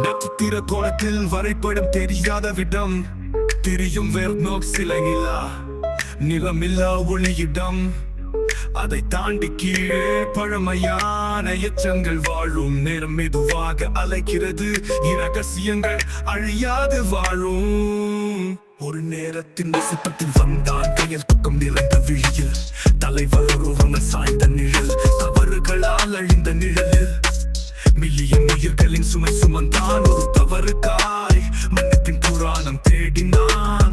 நட்சத்திர கோலத்தில் வரைபடம் தெரியாத விடம் தெரியும் வெர்னோக் சிலை நிலமில்லா ஒளியிடம். அதை தாண்டி கீழே பழமையான எச்சங்கள் வாழும். நேரம் மெதுவாக அலைக்கிறது இரகசியங்கள் அழியாது வாழும். ஒரு நேரத்தின் சிப்பத்தில் வந்தான் கையில் பக்கம் நிறைந்த விழியில். தலைவர் ஒருவன சாய்ந்த நிழல் தவறுகளால் அழிந்த நிழலில். மில்லியன் உயிர்களின் சுமை சுமந்தான். ஒரு தவறுக்காய் மன்னிப்பின் புராணம் தேடினான்.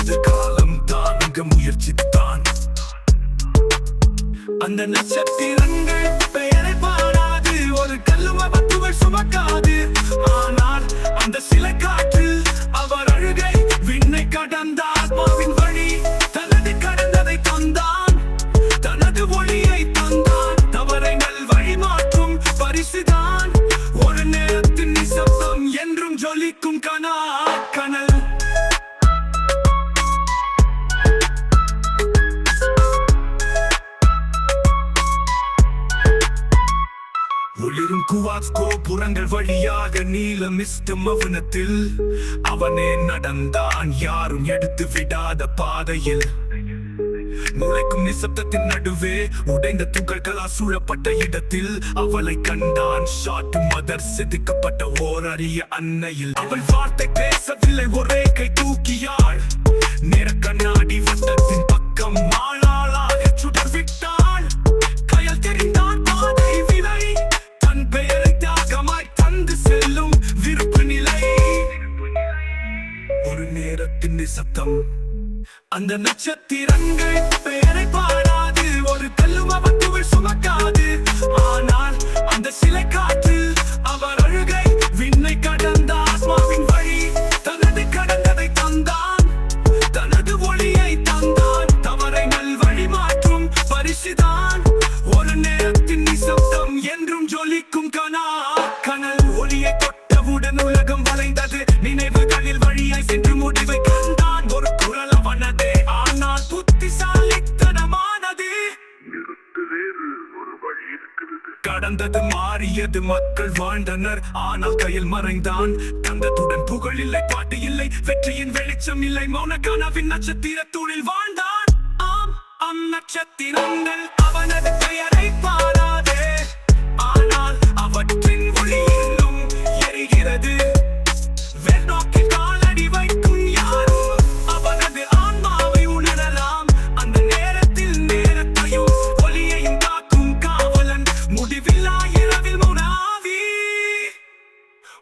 எதிர்காலம் தான் அங்க முயற்சித்தான். அந்த நட்சத்திரங்கள் பெயரை பாடாது. ஒரு கல்லும பத்துகள் சுமக்காது. கனல். ஒளிரும் குவாக்ஸ் கோபுரங்கள் வழியாக நீல மிஸ்ட மவுனத்தில். அவனே நடந்தான் யாரும் எடுத்து விடாத பாதையில். நுழைக்கும் நிசப்தத்தின் நடுவே உடைந்த துகள்களால் சூழப்பட்ட இடத்தில் அவளை கண்டான். ஷாட்டு மதர் செதுக்கப்பட்ட ஓர் அரிய அன்னையில் அவள் வார்த்தை பேசவில்லை ஒரே கை தூக்கியாள். நேர கண்ணாடி வட்டத்தின் பக்கம் மாளாளாக சுடர் விட்டாள் தெரிந்தான் பாதை விலை தன் பெயரை தந்து செல்லும் விருப்பு நிலை. ஒரு நேரத்தின் நிசப்தம். அந்த நட்சத்திரங்கள் பெயரை பாடாது. ஒரு கல்லும் அவத்துள் சுமக்காது. ஆனால் அந்த சிலை காற்று அவர் அழுகை விண்ணை கடந்த ஆஸ்மாவின் வழி. தனது கடந்ததை தந்தான். தனது ஒளியை தந்தான். தவறை நல் வழி மாற்றும் பரிசுதான். ஒரு நேரத்தின் நிசப்தம் என்றும் ஜொலிக்கும் கனா கடந்தது மாறியது மக்கள் வாழ்ந்தனர். ஆனால் கையில் மறைந்தான். தந்தத்துடன் புகழ் இல்லை பாட்டு இல்லை வெற்றியின் வெளிச்சம் இல்லை. மௌன கனவின் நட்சத்திர தூணில் வாழ்ந்தான். ஆம் அந்நட்சத்திரங்கள் அவனது பெயர்